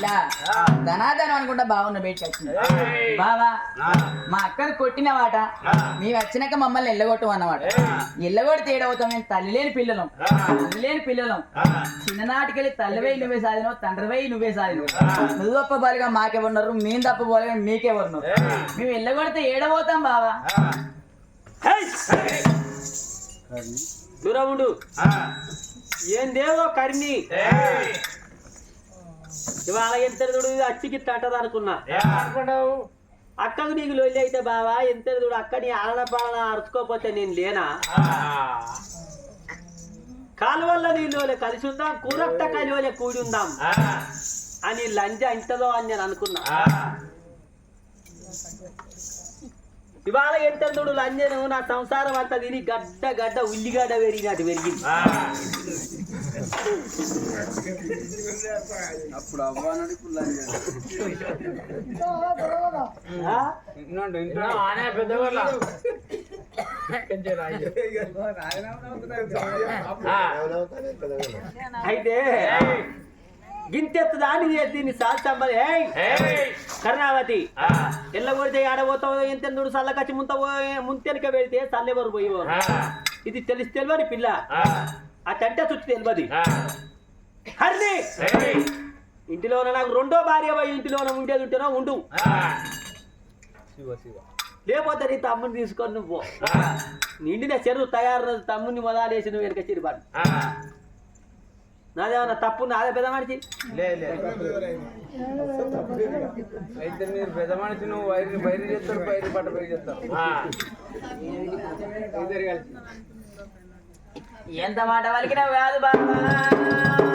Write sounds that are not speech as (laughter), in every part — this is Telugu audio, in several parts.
ఇలా. ధనాధనం అనుకుంటా బాగున్న బయటకు వచ్చింది. బావా మా అక్కను కొట్టిన వాట మేము వచ్చినాక మమ్మల్ని ఎల్లగొట్టం అన్నమాట. ఎల్లగొడితే ఏడవుతాం మేము తల్లి లేని పిల్లలం. తల్లి లేని పిల్లలం. చిన్ననాటికెళ్ళి తల్లివై నువ్వే సాధినవు తండ్రివై నువ్వే సాధినవు. నువ్వు తప్ప బాలుగా మాకెవరున్నారు మేము తప్ప బాలుగా మీకెవరున్నారు మేము ఎల్లగొడితే ఏడబోతాం బావా. దూరం ఉండు. ఏందేదో కర్మి. ఇవాళ ఎంత చూడు అచ్చికి తట్టదు అనుకున్నా. అక్కకు నీకు లొల్లి అయితే బావా ఎంత చూడు అక్క నీ ఆలన పాలన అరుచుకోపోతే నేను లేనా? కాలువల్ల నీళ్ళు కలిసి ఉందాం కూరట్ట కలివలే కూడి ఉందాం. అని లంజ ఇంతలో అని నేను అనుకున్నా. ఇవాళ ఎంత చూడు లంజను నా సంసారం అంతా తిని గడ్డ గడ్డ ఉల్లిగడ్డ పెరిగినట్టు పెరిగింది. అప్పుడు అవ్వనని ఇప్పుడు? అయితే గింతెత్తు దాని దీన్ని సాల్సంబది కరుణావతి ఎల్ల కొడితే ఆడబోతావు ఎంత నుడు సల్లకచ్చి ముంత ముంతెనక పెడితే సల్లెవరు పోయి ఇది తెలిసి తెలియని పిల్ల. ఆ తంట చుట్టూ తెలియదు. హరిని ఇంటిలోన నాకు రెండో భార్య పోయి ఇంటిలోన ఉండేది ఉంటేనో ఉండు. లేకపోతే నీ తమ్ముని తీసుకొని నువ్వు. నిండిన చెరువు తయారు తమ్ముని మొదలేసి నువ్వు వెనక చిరిపాడు నాదేమన్నా తప్పు నాదే పెద్ద మనిషి? అయితే మీరు పెద్ద మనిషి నువ్వు వైరు బయలు చేస్తారు బయలు పట్ట బయలు చేస్తారు. ఎంత మాట వలికిన కాదు బాబా.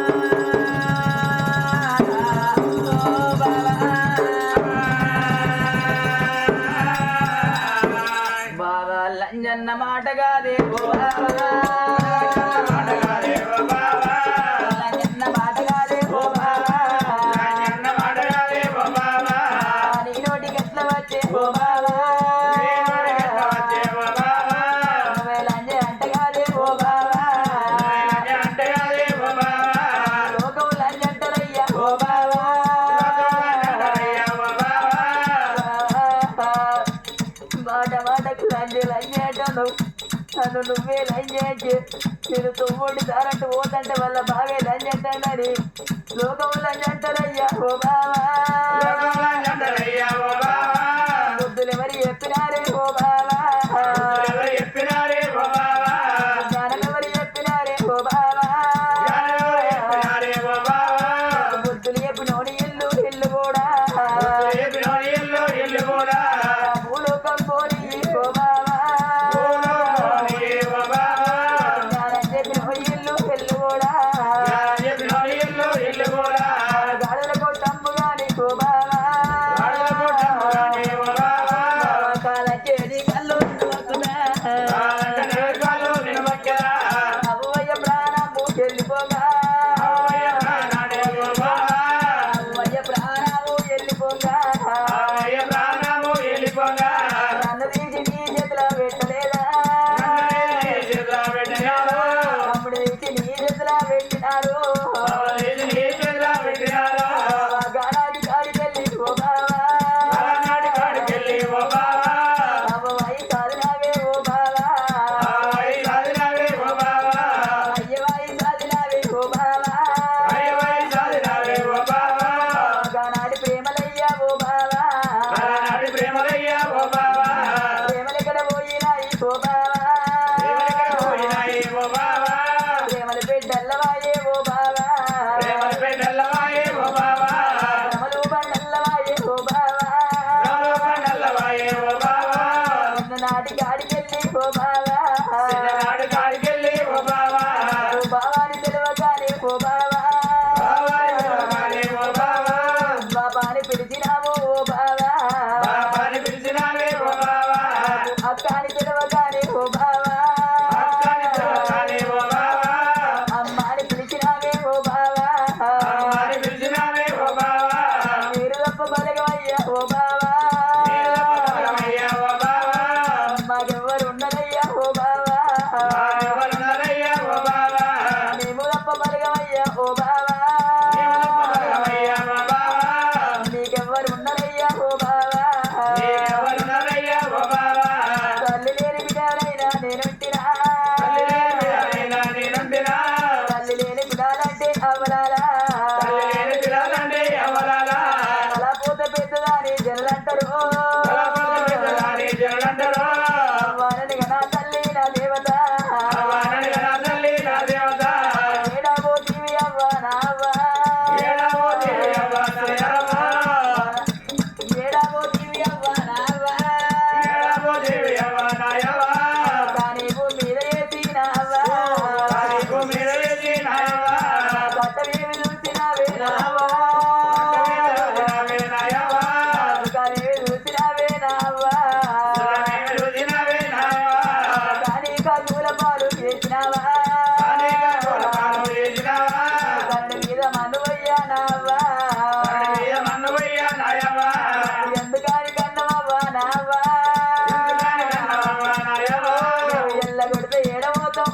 నేను తొమ్మిది దారంటూ పోతంటే వల్ల బాగా లంజ అంటానని లోకం లంజ అంటారయ్యా ఓ బాబా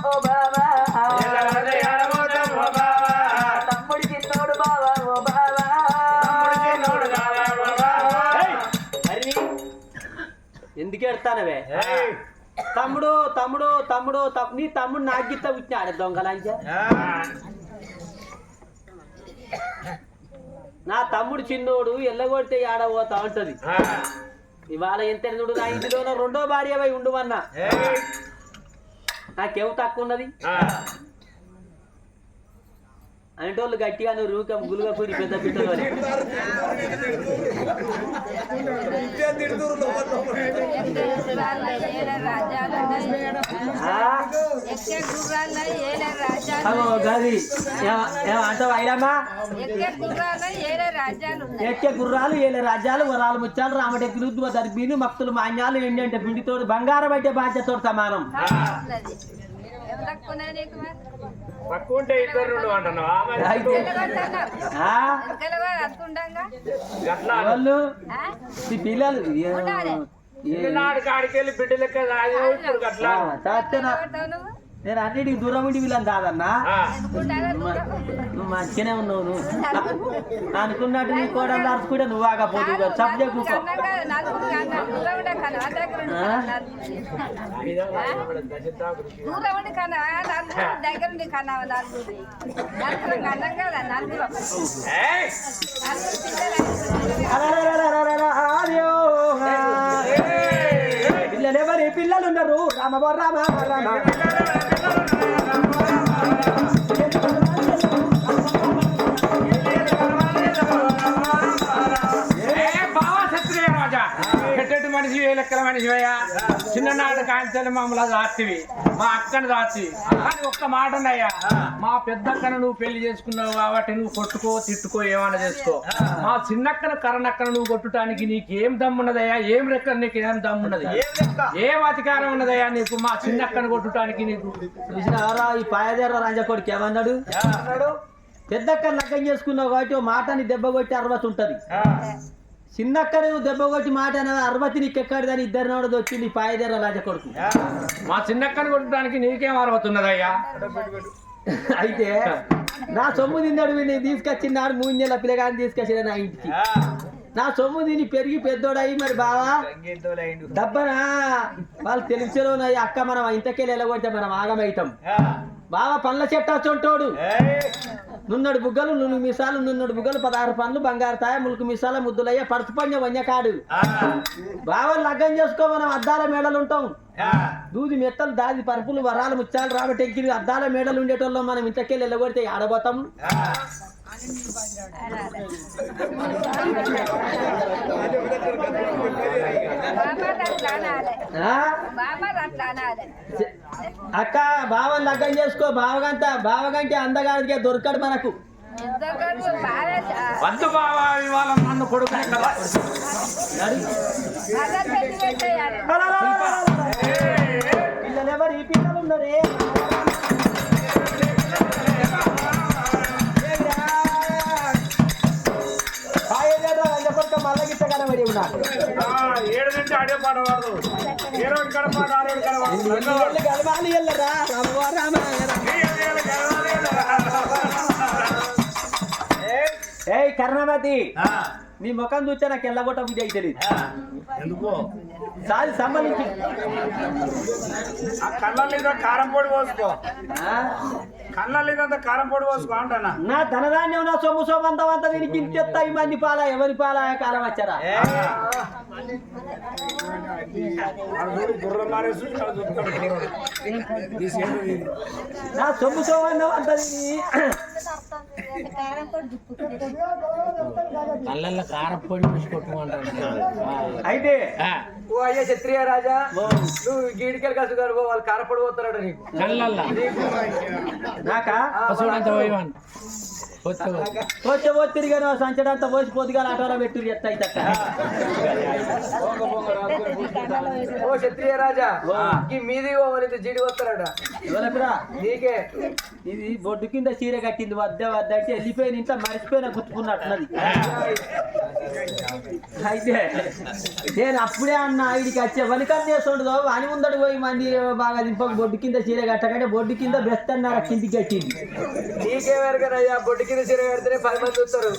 ఓ బావా తమ్ముడి చిన్నోడు బావా ఓ బావా అరే ఎందుకు ఎడతానవే? తమ్ముడు తమ్ముడు తమ్ముడు తమ్- నీ తమ్ముడు నాకు గిత్త పుట్టినాడు దొంగలంచ నా తమ్ముడు చిన్నోడు ఎల్లగొడితే ఆడ పోతా ఉంటది. ఇవాళ ఎంత చూడు నా ఇంటిలోనో రెండో భార్య పోయి ఉండుమన్నా నాకేం తక్కువ ఉన్నది. అనేటోళ్ళు గట్టిగా నువ్వు రూకం గులుగా కూడి పెద్ద పిట్టలు గుర్రాల ఏలే రాజ్యాలు అగో గది ఏమ- ఏమ అంటావు అయినమ్మా ఎక్కే గుర్రాల ఏలే రాజ్యాలు ఉన్నాయి ఎక్కే గుర్రాలు ఏలే రాజ్యాలు వరాలు ముత్యాలు రామటెక్కులు దర్బీను మక్తులు మాన్యాలు ఎండి అంటే పిండితోడు బంగారం అంటే బాధ్యతతో సమానం. ఇద్దరు రెండు అంటున్నావా. అయితే. పిల్లలు నాడు కాడికి వెళ్ళి బిడ్డ లెక్క తాగావు, ఇప్పుడు నువ్వు? నేను అన్నిటికి దూరం ఉండి వీళ్ళని కాదన్నా. నువ్వు? మంచిగానే ఉన్నావు నువ్వు. (laughs) అనుకున్నట్టు నీ కూడా నడుచుకుంటే నువ్వు ఆగపోతు సబ్జెక్ట్ దగ్గర ఎవరి పిల్లలు ఉన్నారు రామ రామ రామ. మనిషి లెక్కల మనిషివయ్యా చిన్ననాడు కాంచెలు మమ్మల్ని దాచివి మా అక్కను దాచి కానీ ఒక్క మాట అన్నయ్యా మా పెద్దక్కను నువ్వు పెళ్ళి చేసుకున్నావు కాబట్టి నువ్వు కొట్టుకో తిట్టుకో ఏమైనా చేసుకో. మా చిన్నక్కను కరణక్కను నువ్వు కొట్టడానికి నీకు ఏం దమ్మున్నదయ్యా? ఏం రెక్క నీకు ఏం దమ్మున్నది? ఏం అధికారం ఉన్నదయ్యా నీకు? మా చిన్నక్కను కొట్టడానికి నీకు. ఈ పాయదేర రంజకోడికి ఏమన్నాడు? పెద్దక్క లగ్గం చేసుకున్నావు కాబట్టి మాటని దెబ్బ కొట్టి అరవతి ఉంటది చిన్నక్క నువ్వు దెబ్బ కొట్టి మాట అరవతి నీకు ఎక్కడిదని ఇద్దరు నోడది వచ్చింది పాయదేర రాజకొడుకు మా చిన్నక్కను కొట్టడానికి నీకేం అరవతున్నదయ్యా అయితే నా సొమ్ము తిన్నాడు వీడిని తీసుకొచ్చినాడు మూడు నెలల పిల్లగాని తీసుకొచ్చిన నా ఇంటికి. నా సొమ్ము తిని పెరిగి పెద్దోడయి మరి బావా. డబ్బనా వాళ్ళు తెలిసిలో అక్క మనం ఇంతకెళ్ళి వెళ్ళగొడితే మనం ఆగమైతాం. బావ పండ్ల చెట్టు వచ్చుంటోడు నున్నడు బుగ్గలు నున్ను మిసాలు నున్నడు బుగ్గలు పదహారు పండ్లు బంగారు తాయ ములుకు మిసాల ముద్దులయ్య పంజ వన్యకాడు బావ లగ్గం చేసుకో మనం అద్దాల మేడలు ఉంటాం. దూది మెత్తలు దాది పరుపులు వరాలు ముత్యాలు రాబట్టెక్కి అద్దాల మేడలు ఉండేటోళ్ళం మనం ఇంతకెళ్ళి వెళ్ళగొడితే ఆడబోతాం అక్క బావని లగ్గం చేసుకో. బావగంత బావగంటే అందగాడికే దొరకడు మనకు. వద్దు బావా ఇవాళ నన్ను కొడుకు పిల్లలు ఎవరు ఈ పిల్లలు ఉన్నారే? పాడబడి ఉన్నారు ఏడు ఆడే పాడవాడు ఏడు కడ పాట ఆరేడు కలవాలి ఎల్లరా. రామ రామ ఏయ్ కర్ణమతి నీ ముఖం చూస్తే నాకు ఎల్లగొట్ట బుద్ధి అయితే ఎందుకో? సాది సంబంధించి. ఆ కళ్ళ లేదా కారం పొడి పోసుకో. ఆ? కళ్ళ లేదా కారం పొడి పోసుకో అంటానా? నా ధనధాన్యం నా సొమ్ము సొమ్మంతం అంతా దీనికి ఇంతెత్త ఈ మంది పాల ఎవరి పాల కాలం వచ్చారా. నా సొమ్ము సొమ్మంతం అంతా కళ్ళల్లో కారపొడి అయితే ఓ అయ్యా క్షత్రియ రాజా నువ్వు గీడికలు కసు గారు వాళ్ళు కారపడి పోతారట నీకు. కళ్ళల్లో. నాకా. వచ్చే పోయి తిరిగాను సంచడంతా పోసి పొద్దుగా ఆటోలో పెట్టి ఓ క్షత్రియ రాజా ఈ మీది జీడి వస్తారట నీకే. ఇది బొడ్డు కింద చీర కట్టింది వద్ద వద్ద అంటే వెళ్ళిపోయిన ఇంట్లో మర్చిపోయిన గుర్తుకున్నట్టున్నది. అయితే నేను అప్పుడే అన్న ఇడికి వచ్చే వనికం చేస్తుండదు అని ముందడు పోయి మంది బాగా దింపక బొడ్డు కింద చీర కట్టకంటే బొడ్డు కింద బెస్ట్ అన్నారు కిందికి కట్టింది. నీకే వెరకనయ్యా బొడ్డు కింద చీర కడితేనే పది మంది చూస్తారు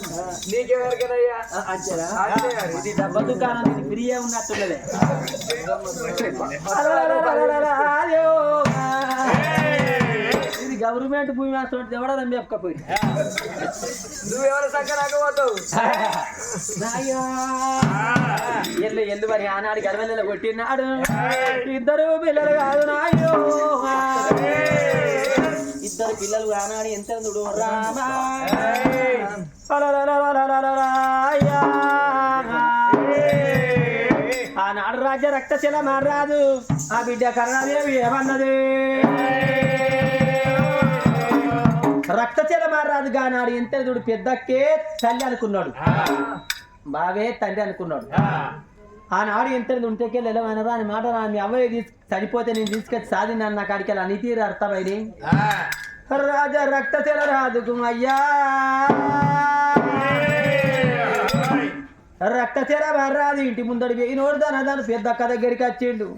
నీకే వెరకనయ్యా అంతేనా? అంతే మరి. ఇది డబ్బ దుకాణం ఇది ఫ్రీయే ఉన్నట్టున్నదే. ఇది గవర్నమెంట్ భూమి మాత్రం ఎవడన్నా మేపకపోయి నువ్వెవరి సంఖ రాకపోతావు ఎల్లు ఎల్లు మరి ఆనాడు గడవెల్ల కొట్టినాడు. ఇద్దరు పిల్లలు కాదు నాయో. ఇద్దరు పిల్లలు కానాడి ఎంత చూడు. ఆనాడు రాజ్య రక్తశిల మారాదు ఆ బిడ్డ కరుణాదేవి ఏమన్నది రక్తశిల మారాదు కానాడు ఎంత చూడు పెద్దకే తల్లి అనుకున్నాడు. బావే తండ్రి అనుకున్నాడు. ఆనాడు ఎంత ఉంటేకే లేవనరా అని మాట రా మీ అవ్వయ్య తీసు చనిపోతే నేను తీసుకొచ్చి సాది నన్ను కాడికి వెళ్ళి అని తీరు అర్థమైంది రాజా రక్తశిల రాదుకు అయ్యా రక్తశిల రాదు ఇంటి ముందడి నోడు దాని దాని పెద్ద అక్క దగ్గరికి వచ్చిండు.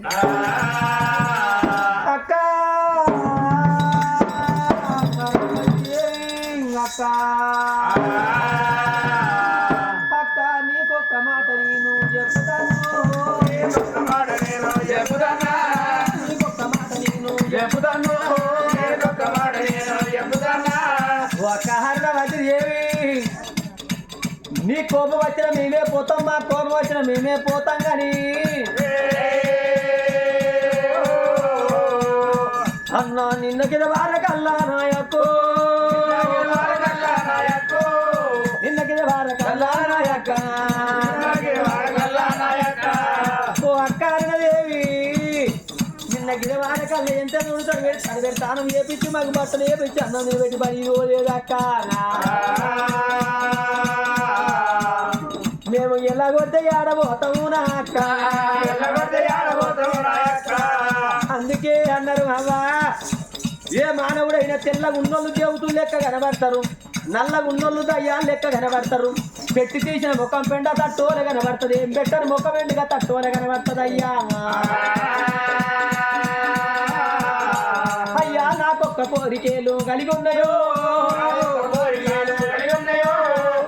అక్క. అక్క. నీ కోపం వచ్చిన మేమే పోతాం మా కోపం వచ్చిన మేమే పోతాం కానీ అన్న నిన్న కింద వారకల్లా నాయకు. నిన్న కింద వారకల్లా నాయక. ఓ అక్క నిన్న గిద వారకల్లా ఎంత చూడతాడు పెడతాను పెడతాను చేపించి మాకు బట్టలు చేపించి అన్నం నిలబెట్టి పని లేదు అక్క ఆడబోతాము నా అక్క అందుకే అన్నారు అవ్వా ఏ మానవుడైనా తెల్లగా ఉన్నోళ్ళు దేవతలు లెక్క కనబడతారు. నల్లగా ఉన్నోళ్ళు దయ్యా లెక్క కనబడతారు. పెట్టి తీసిన ముఖం పెండ తట్టోలే కనబడుతుంది. ఏం పెట్టరు? ముఖం ఎండుగా తట్టోలే కనబడుతుంది అయ్యా అయ్యా నాకొక్క కోరికేలు కలిగి ఉన్నాయో.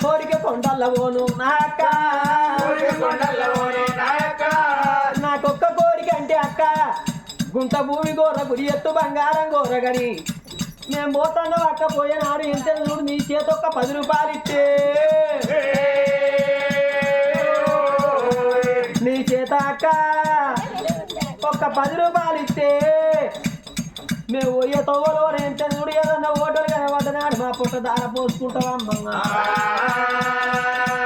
కోరిక కొండల్లవోను నా అక్క నాకొక్క కోరిక అంటే అక్క గుంట భూమి గోర గుడి ఎత్తు బంగారం గోరగని మేము పోతాను అక్క పోయినాడు ఎంత చూడు నీ చేతి ఒక్క పది రూపాయలు ఇస్తే నీ చేత అక్క ఒక్క పది రూపాయలు ఇస్తే మేము పోయే తవ్వలో ఎంత చూడు ఏదన్నా ఓటలు కనబడ్డనాడు మా పుట్ట దార అయ్యో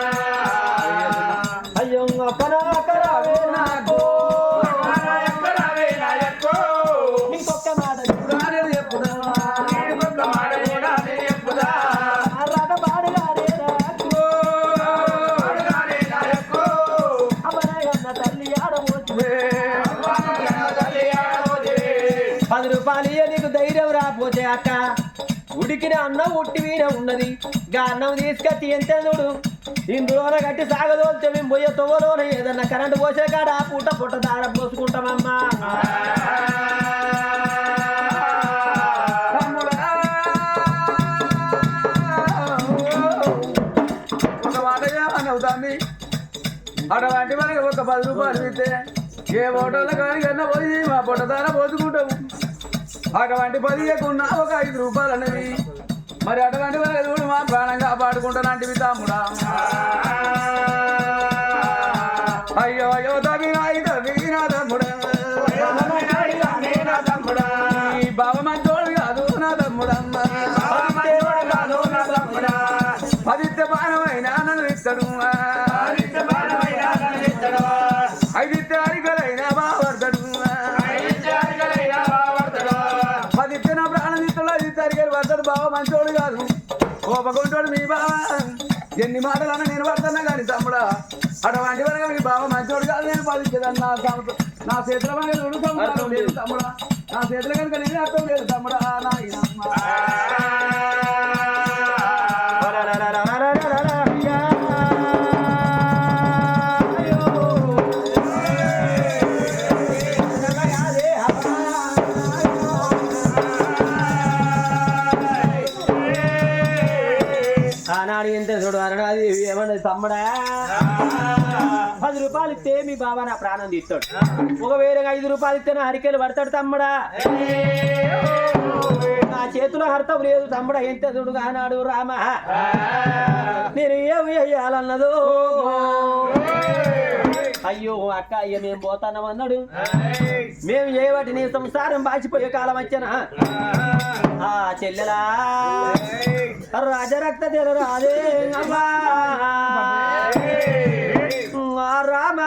ఉడికిన అన్నం ఉట్టి మీద ఉన్నది. గా అన్నం తీసుకొచ్చి ఎంత చూడు ఇందులోన కట్టి సాగదోలితే మేము పోయే తొవ్వలోన ఏదన్నా కరెంటు పోసే కాడ ఆ పూట పుట్ట దాడ పోసుకుంటామమ్మా. అటువంటి మనకి ఒక పది రూపాయలు ఇస్తే ఏ హోటల్లో కానీ కన్నా పోయి మా పొట్టదార పోసుకుంటాము అటువంటి పదియకున్న ఒక ఐదు రూపాయలు అనేవి. మరి అటువంటి మనకి మా ప్రాణంగా పాడుకుంటానంటివి తమ్ముడా కోపకుంటాడు మీ బావ. ఎన్ని మాటలన్నా నేను పడుతున్నా కానీ తమ్ముడా అటువంటి వరకు మీ బావ మంచోడు కాదు నేను పదించదన్న నా సమ- నా చేతుల మీద చూడు తమ్ముడా, తమ్ముడా. నా చేతుల కనుక నేను అర్థం లేదు తమ్ముడా నాయనమ్మ బాబా నా ప్రాణం తీస్తాడు. ఒక ఐదు రూపాయలు ఇస్తేనే హరికేలు పడతాడు తమ్ముడా. నా చేతిలో హర్తం లేదు తమ్ముడా ఎంత చూడు అన్నాడు రామ. నేను ఏమి అయ్యాలన్నదో అయ్యో అక్క అయ్య మేము పోతానం అన్నాడు. మేము ఏ వాటి నీ సంసారం బాచిపోయే కాలం వచ్చానా? ఆ చెల్లెలా. రాజరక్త తెలరాదే అమ్మా రామా రామ.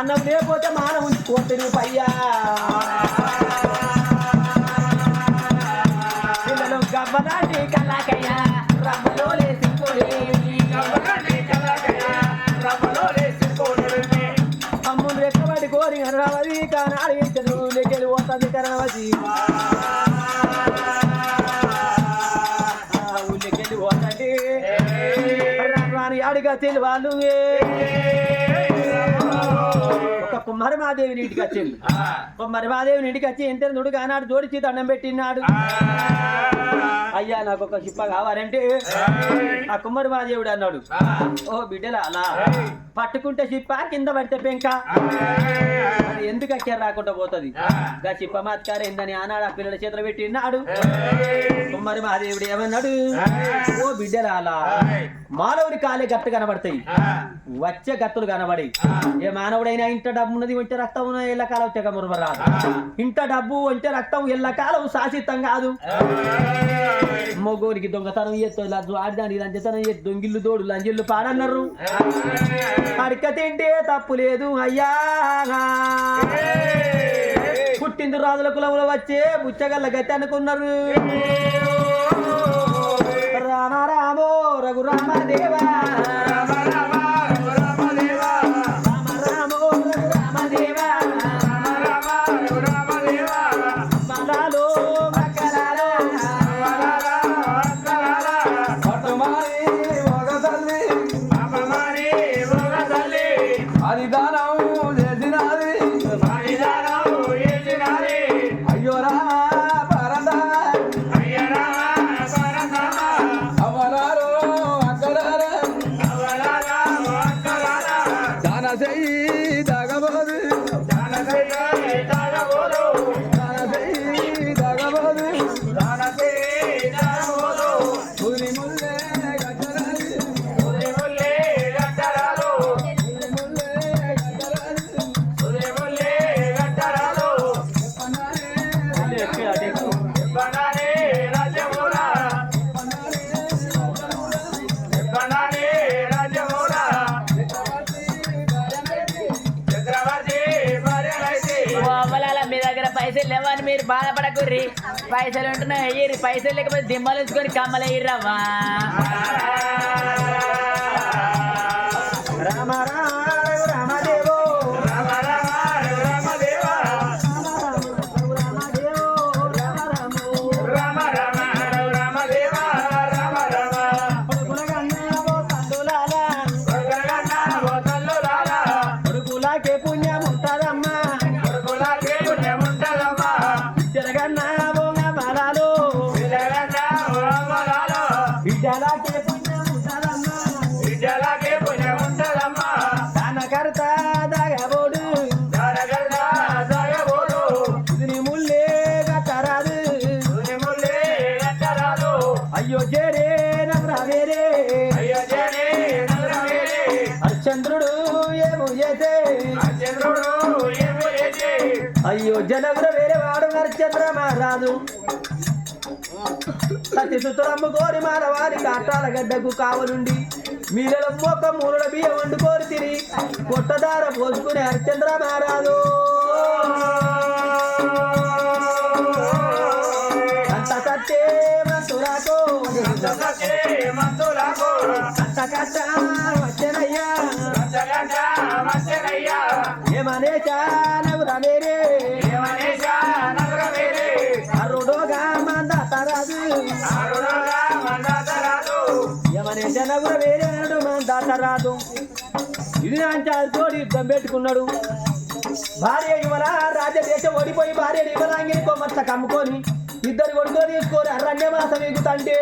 అన్నం లేకపోతే మానవుని కోటి పయ్యా. పిల్లలు గవ్వలాంటి కల్లాకయ్యా రమ్మలో లేసి అమ్ముడు రెక్కబడి కోరి అనరావది కానాడు ఇచ్చదు లెక్కలు కరణవది రాని అడిగా తెలివాళ్ళు ఒక కుమ్మరి మాదేవి నీటికి వచ్చింది. కుమ్మరి మాదేవి నీటికి వచ్చి ఎంత నుడు కానాడు జోడిచి దండం పెట్టినాడు అయ్యా నాకు ఒక చిప్ప కావాలంటే ఆ కుమ్మరి మాదేవుడు అన్నాడు. ఓ బిడ్డలా అలా పట్టుకుంటే చిప్ప కింద పడితే పెంక. అది ఎందుకు అక్కారు రాకుండా పోతుంది? గా చిప్ప మాత్కారు ఏందని ఆనాడు ఆ పిల్లల చేతులు పెట్టినాడు కుమ్మరి మహాదేవుడు ఏమన్నాడు? ఓ బిడ్డలా అలా మానవుడి కాలే గట్టు కనబడతాయి. వచ్చే గత్తులు కనబడి. ఏ మానవుడైనా ఇంట డబ్బు ఉన్నది ఉంటే రక్తం ఉన్న ఎల్ల కాలం తెగ మురమరాదు. ఇంట డబ్బు అంటే రక్తం ఎల్ల కాలం శాశ్వతం కాదు. మొగోరికి దొంగతనం చేస్తూ ఇలా ఆడిదాని లంచతనం చేసి దొంగిళ్ళు దోడు లంజిల్లు పాడన్నారు అడక తింటే తప్పు లేదు అయ్యా. పుట్టింది రాజుల కులంలో వచ్చే బుచ్చగల్ల గతి అనుకున్నారు. రామ రామో రఘు దేవా. అది మీరు పైసలు ఉంటున్నాయి అయ్యి పైసలు లేకపోతే దిమ్మలు ఉంచుకొని కమ్మలు అయ్యిర్రవ్వా రామ రామ. హరిశ్చంద్ర మహారాజు సతి సుతురమ్మ కోరి మానవారి కాటాల గడ్డకు కావలుండి. మీరెల మొక్క మూలల బియ్యం వండుకోరి తిని కొట్టదార పోసుకునే హరిశ్చంద్ర మహారాజు అంత కట్టే అంత కట్ట వచ్చనయ్యా. ఏమనేచా నవ్వురా మేరే ఇది యుద్ధం పెట్టుకున్నాడు. భార్య ఇవల రాజదేశం ఓడిపోయి భార్య యువనాంగిని కొమ్మట్ల కమ్ముకొని ఇద్దరు కొడుకో తీసుకొని అరణ్యమాసం ఎగుతంటే